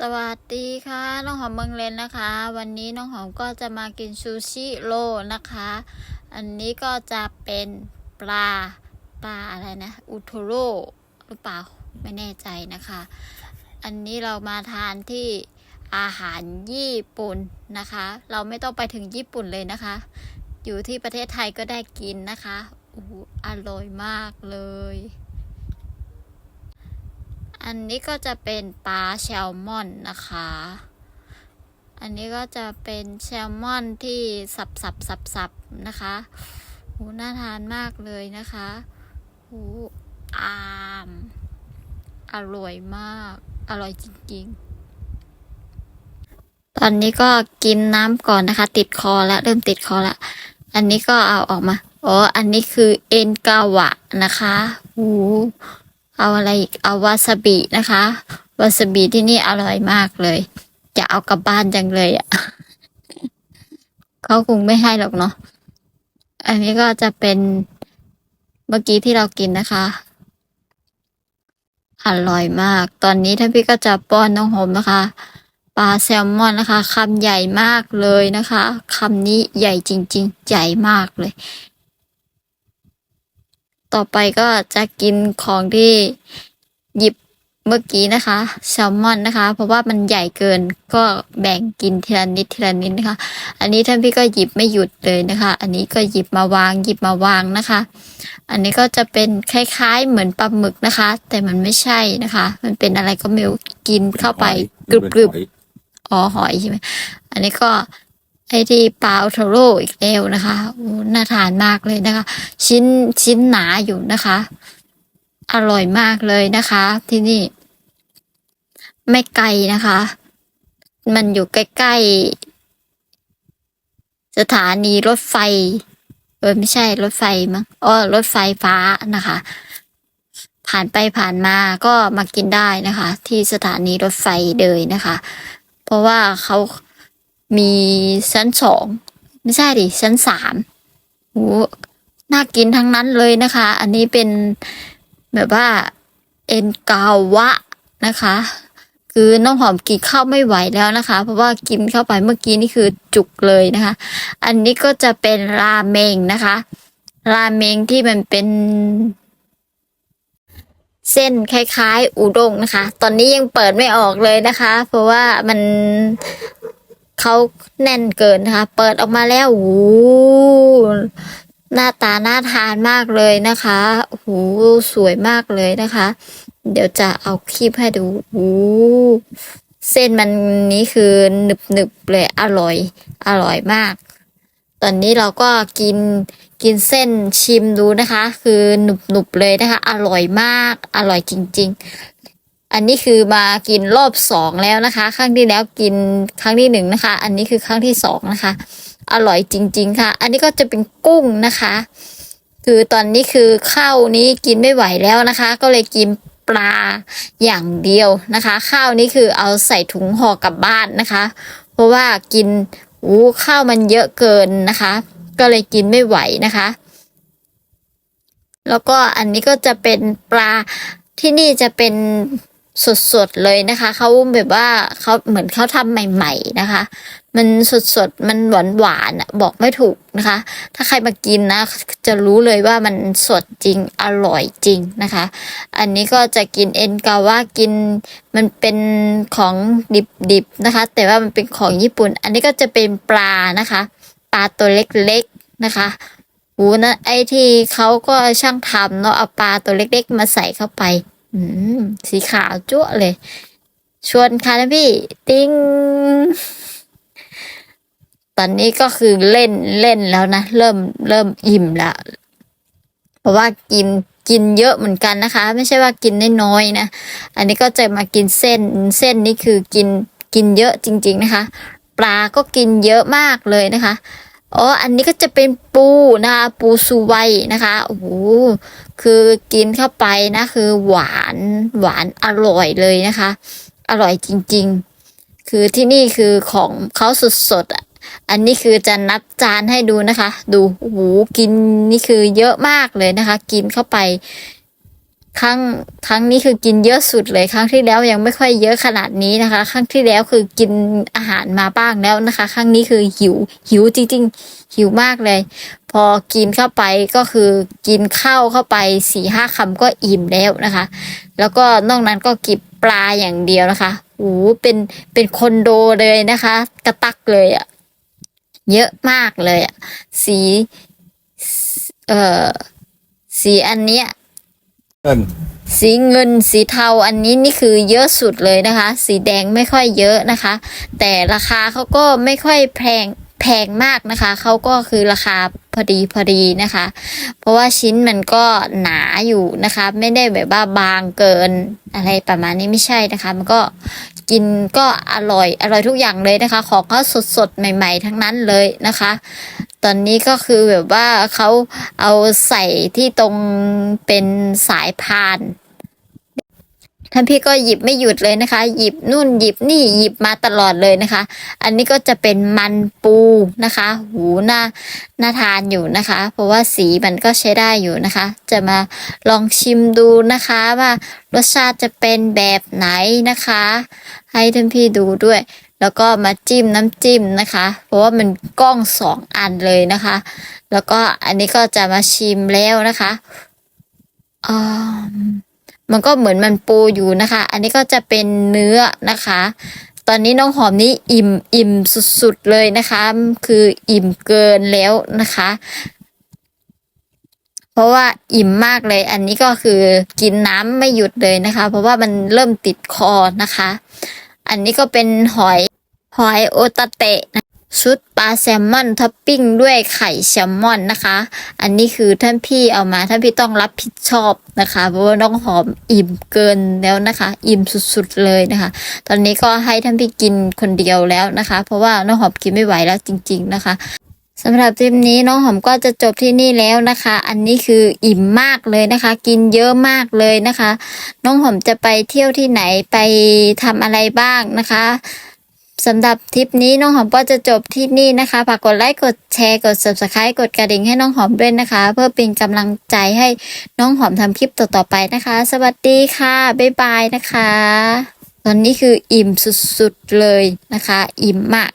สวัสดีค่ะ น้องหอมเมืองเลนนะคะ วันนี้น้องหอมก็จะมากินซูชิโรนะคะ อันนี้ก็จะเป็นปลาปลาอะไรนะอุโทโร่หรือเปล่าไม่แน่ใจนะคะ อันนี้เรามาทานที่อาหารญี่ปุ่นนะคะ เราไม่ต้องไปถึงญี่ปุ่นเลยนะคะ อยู่ที่ประเทศไทยก็ได้กินนะคะออร่อยมากเลย อันนี้ก็จะเป็นปลาแซลมอนนะคะ อันนี้ก็จะเป็นแซลมอนที่สับสับสับสับนะคะโหน่าทานมากเลยนะคะโหอามอร่อยมาก อร่อยจริงๆ ตอนนี้ก็กินน้ำก่อนนะคะ ติดคอแล้วเริ่มติดคอแล้วอันนี้ก็เอาออกมา อ๋อ อันนี้คือเอ็นกาวะนะคะโอ้ เอาอะไรอีกเอาวาซาบินะคะ วาซาบิที่นี่อร่อยมากเลย จะเอากลับบ้านจังเลยอะ่ะเขาคงไม่ให้หรอกเนาะอันนี้ก็จะเป็นเมื่อกี้ที่เรากินนะคะ อร่อยมาก ตอนนี้ท่านพี่ก็จะป้อนน้องหอมนะคะปลาแซลมอนนะคะคำใหญ่มากเลยนะคะคำนี้ใหญ่จริง ๆ ใหญ่มากเลย ต่อไปก็จะกินของที่หยิบเมื่อกี้นะคะแซลมอนนะคะ เพราะว่ามันใหญ่เกินก็แบ่งกินทีละนิดทีละนิดนะคะ อันนี้ท่านพี่ก็หยิบไม่หยุดเลยนะคะ อันนี้ก็หยิบมาวางหยิบมาวางนะคะ อันนี้ก็จะเป็นคล้ายๆเหมือนปลาหมึกนะคะ แต่มันไม่ใช่นะคะ มันเป็นอะไรก็ไม่รู้กินเข้าไปกรึบๆอ๋อหอยใช่ไหมอันนี้ก็ ไอที่ปลาโทโร่อีกแล้วนะคะโอ้น่าทานมากเลยนะคะ ชิ้นชิ้นหนาอยู่นะคะ อร่อยมากเลยนะคะ ที่นี่ ไม่ไกลนะคะ มันอยู่ใกล้ๆสถานีรถไฟเออไม่ใช่รถไฟมั้งอ๋อรถไฟฟ้านะคะ ผ่านไปผ่านมาก็มากินได้นะคะ ที่สถานีรถไฟเลยนะคะ เพราะว่าเขา มีชั้นสองไม่ใช่ดิชั้นสามโหน่ากินทั้งนั้นเลยนะคะ อันนี้เป็นแบบว่าเอ็นกาวะนะคะ คือน้องหอมกินข้าวไม่ไหวแล้วนะคะ เพราะว่ากินเข้าไปเมื่อกี้นี่คือจุกเลยนะคะ อันนี้ก็จะเป็นราเมงนะคะ ราเมงที่มันเป็น เส้นคล้ายๆอุด้งนะคะ ตอนนี้ยังเปิดไม่ออกเลยนะคะ เพราะว่ามัน เขาแน่นเกินนะคะ เปิดออกมาแล้วโอ้โหน้าตาน่าทานมากเลยนะคะโอ้โหสวยมากเลยนะคะ เดี๋ยวจะเอาคลิปให้ดูโอ้โหเส้นมันนี้คือหนึบหนึบเลยอร่อยอร่อยมาก ตอนนี้เราก็กินกินเส้นชิมดูนะคะ คือหนุบหนุบเลยนะคะ อร่อยมาก อร่อยจริง ๆ อันนี้คือมากินรอบสองแล้วนะคะ ครั้งที่แล้วกินครั้งที่หนึ่งนะคะ อันนี้คือครั้งที่สองนะคะ อร่อยจริง ๆ ค่ะ อันนี้ก็จะเป็นกุ้งนะคะ คือตอนนี้คือข้าวนี้กินไม่ไหวแล้วนะคะ ก็เลยกินปลาอย่างเดียวนะคะ ข้าวนี้คือเอาใส่ถุงห่อกลับบ้านนะคะ เพราะว่ากินอู้ข้าวมันเยอะเกินนะคะ ก็เลยกินไม่ไหวนะคะ แล้วก็อันนี้ก็จะเป็นปลาที่นี่จะเป็น สดๆเลยนะคะเขาแบบว่าเขาเหมือนเขาทำใหม่ ๆนะคะ มันสดๆมันหวานหวานๆบอกไม่ถูกนะคะ ถ้าใครมากินนะ จะรู้เลยว่ามันสดจริงอร่อยจริงนะคะ อันนี้ก็จะกินเอ็นกาว่ากินมันเป็นของดิบๆนะคะ แต่ว่ามันเป็นของญี่ปุ่น อันนี้ก็จะเป็นปลานะคะ ปลาตัวเล็กๆนะคะหูนะไอที่เขาก็ช่างทำเนาะเอาปลาตัวเล็ก ๆ มาใส่เข้าไป อืมสีขาวจั่วเลย ชวนค่ะนะพี่ติ้ง ตอนนี้ก็คือเล่นเล่นแล้วนะ เริ่มเริ่มอิ่มแล้วเพราะว่ากินกินเยอะเหมือนกันนะคะ ไม่ใช่ว่ากินน้อยๆนะ อันนี้ก็จะมากินเส้นเส้นนี่คือกินกินเยอะจริง ๆนะคะ ปลาก็กินเยอะมากเลยนะคะ อ๋อ อันนี้ก็จะเป็นปูนะคะปูซูไวนะคะ โอ้โห คือกินเข้าไปนะคือหวานหวานอร่อยเลยนะคะ อร่อยจริงๆ คือที่นี่คือของเขาสดๆอะ อันนี้คือจะนับจานให้ดูนะคะ ดู โอ้โห กินนี่คือเยอะมากเลยนะคะ กินเข้าไป ครั้งครั้งนี้คือกินเยอะสุดเลย ครั้งที่แล้วยังไม่ค่อยเยอะขนาดนี้นะคะ ครั้งที่แล้วคือกินอาหารมาบ้างแล้วนะคะ ครั้งนี้คือหิวหิวจริงๆ หิวมากเลย พอกินเข้าไปก็คือกินข้าวเข้าไปสี่ห้าคำก็อิ่มแล้วนะคะ แล้วก็นอกนั้นก็กิบปลาอย่างเดียวนะคะโอ้เป็นเป็นคอนโดเลยนะคะ กระตักเลยอะเยอะมากเลยอะสี เอ่อสีอันเนี้ย เงินสีเงินสีเทาอันนี้นี่คือเยอะสุดเลยนะคะ สีแดงไม่ค่อยเยอะนะคะ แต่ราคาเขาก็ไม่ค่อยแพงแพงมากนะคะเขาก็คือราคาพอดีพอดีนะคะ เพราะว่าชิ้นมันก็หนาอยู่นะคะ ไม่ได้แบบว่าบางเกินอะไรประมาณนี้ไม่ใช่นะคะ มันก็ กินก็อร่อยอร่อยทุกอย่างเลยนะคะ ของเขาสดสดๆใหม่ ๆ ทั้งนั้นเลยนะคะ ตอนนี้ก็คือแบบว่าเขาเอาใส่ที่ตรงเป็นสายพาน ท่านพี่ก็หยิบไม่หยุดเลยนะคะ หยิบนู่นหยิบนี่หยิบมาตลอดเลยนะคะ อันนี้ก็จะเป็นมันปูนะคะ หูน่าน่าทานอยู่นะคะ เพราะว่าสีมันก็ใช้ได้อยู่นะคะ จะมาลองชิมดูนะคะว่ารสชาติจะเป็นแบบไหนนะคะ ให้ท่านพี่ดูด้วยแล้วก็มาจิ้มน้ำจิ้มนะคะ เพราะว่ามันกล้องสองอันเลยนะคะ แล้วก็อันนี้ก็จะมาชิมแล้วนะคะอ่า มันก็เหมือนมันปูอยู่นะคะ อันนี้ก็จะเป็นเนื้อนะคะ ตอนนี้น้องหอมนี้อิ่มอิ่มสุดๆเลยนะคะ คืออิ่มเกินแล้วนะคะ เพราะว่าอิ่มมากเลย อันนี้ก็คือกินน้ำไม่หยุดเลยนะคะ เพราะว่ามันเริ่มติดคอนะคะ อันนี้ก็เป็นหอยหอยโอตาเตะนะ ชุดปลาแซลมอนท็อปปิ้งด้วยไข่แซลมอนนะคะ อันนี้คือท่านพี่เอามาท่านพี่ต้องรับผิดชอบนะคะ เพราะว่าน้องหอมอิ่มเกินแล้วนะคะ อิ่มสุดๆเลยนะคะ ตอนนี้ก็ให้ท่านพี่กินคนเดียวแล้วนะคะ เพราะว่าน้องหอมกินไม่ไหวแล้วจริง ๆนะคะสำหรับคลิปนี้น้องหอมก็จะจบที่นี่แล้วนะคะ อันนี้คืออิ่มมากเลยนะคะ กินเยอะมากเลยนะคะ น้องหอมจะไปเที่ยวที่ไหนไปทำอะไรบ้างนะคะ สำหรับทริปนี้น้องหอมก็จะจบที่นี่นะคะฝากกดไลค์กดแชร์กด subscribe กดกระดิ่งให้น้องหอมด้วยนะคะ เพื่อเป็นกำลังใจให้น้องหอมทำคลิปต่อๆไปนะคะ สวัสดีค่ะบ๊ายบายนะคะ ตอนนี้คืออิ่มสุดๆเลยนะคะ อิ่มมาก